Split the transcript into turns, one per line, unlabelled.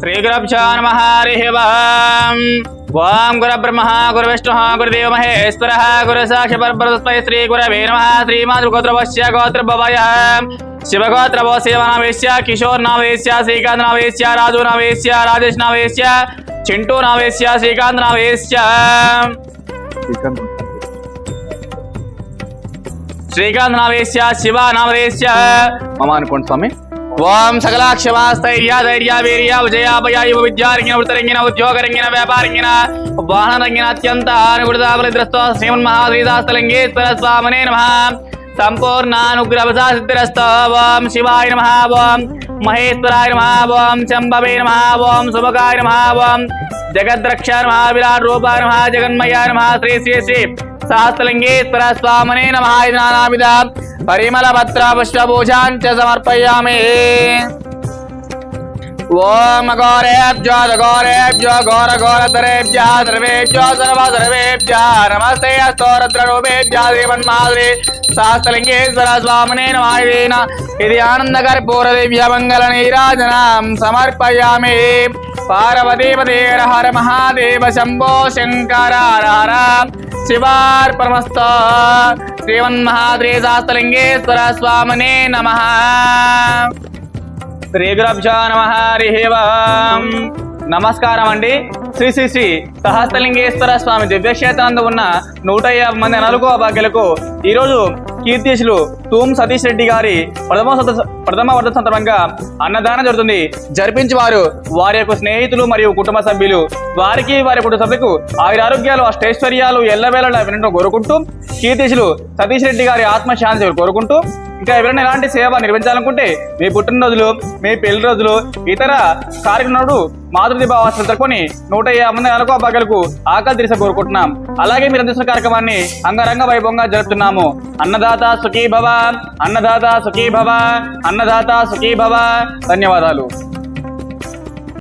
श्रीगुरभ्यो नमः हरिः वम् ॐ गुरुब्रह्मः, गुरुविष्णुः, गुरुदेवमहेश्वरः गुरुसाक्षपरब्रतस्मै श्रीगुरवे नमः, श्रीमातृगोत्रवश्य गोत्रभवयः। शिवगोत्रभो सेवनावेश्य, किशोरनावेश्य, श्रीकान्तनावेश्य, राजूनावेश्य, राजेशनावेश्य, चिण्टूनावेश्य, श्रीकान्तनावेश्य। ಶ್ರೀಕಾಂತನಾವೇಶ್ಯ ಶಿವನಾವೇಶ್ಯ ಮಮ ಅನ್ಕೊಂಡು ಸ್ವಾಮಿ ఓం సకలాక్షమాస్థైర్య ధైర్య విద్యారంగిన వృతరంగిన ఉద్యోగరంగిన వ్యాపారంగిన వాహనరంగిన అత్యంత అనుకృతాబలిద్రస్తో శ్రీమన్ మహాశ్రీదాస్తలింగేశ్వర స్వామనే నమ సంపూర్ణానుగ్రహ సిద్ధిరస్తో ఓం శివాయ నమ ఓం మహేశ్వరాయ నమ ఓం శంభవే నమ ఓం శుభకాయ నమ ఓం జగద్రక్ష నమ విరాట్ రూపాయ నమ జగన్మయ నమ శ్రీ శ్రీ శ్రీ सहस्रलिंगे स्वामने नमः इदानामिदा परिमल पत्रापुष्पभूषाञ्च समर्पयामि। ॐ घोरेभ्यो घोरेभ्यो घोर घोरधरेभ्यः सर्वेभ्यो सर्व सर्वेभ्यः नमस्ते अस्तोरद्ररूपेभ्यः श्रीमन्माधुरे सहस्रलिङ्गेश्वर स्वामने नमायेन इति आनन्दकर्पूरदेभ्य मङ्गलनीराजनां समर्पयामि। पार्वतीपतेर हर महादेव, शम्भो शङ्कर हर। శివార్పణమస్త శ్రీమన్మహాద్రేశాస్తలింగేశ్వర స్వామినే నమ శ్రీ గురభ్యో నమ హరి నమస్కారం అండి శ్రీ శ్రీ శ్రీ సహస్రలింగేశ్వర స్వామి దివ్యక్షేత్రాందు ఉన్న నూట యాభై మంది నలుగు అభాగ్యులకు ఈరోజు కీర్తిశులు తూమ్ సతీష్ రెడ్డి గారి ప్రథమ ప్రథమ వర్ధ సందర్భంగా అన్నదానం జరుగుతుంది. జరిపించి వారు వారి యొక్క స్నేహితులు మరియు కుటుంబ సభ్యులు వారికి వారి కుటుంబ సభ్యులకు ఆయుర ఆరోగ్యాలు అష్టైశ్వర్యాలు ఎల్లవేళలా వినడం కోరుకుంటూ కీర్తిశులు సతీష్ రెడ్డి గారి ఆత్మశాంతి కోరుకుంటూ ఇంకా ఎవరైనా ఎలాంటి సేవ నిర్వహించాలనుకుంటే మీ పుట్టినరోజులు మీ పెళ్ళి రోజులు ఇతర కార్యక్రమాలు మాతృదీపావాసన జరుపుకొని నూట యాభై మంది నెలకు అబ్బాయిలకు ఆకలి తీర్చ కోరుకుంటున్నాం. అలాగే మీరు అందిస్తున్న కార్యక్రమాన్ని అంగరంగ వైభవంగా జరుపుతున్నాము. అన్నదాత సుఖీ భవ అన్నదాత సుఖీ భవ అన్నదాత సుఖీ భవ ధన్యవాదాలు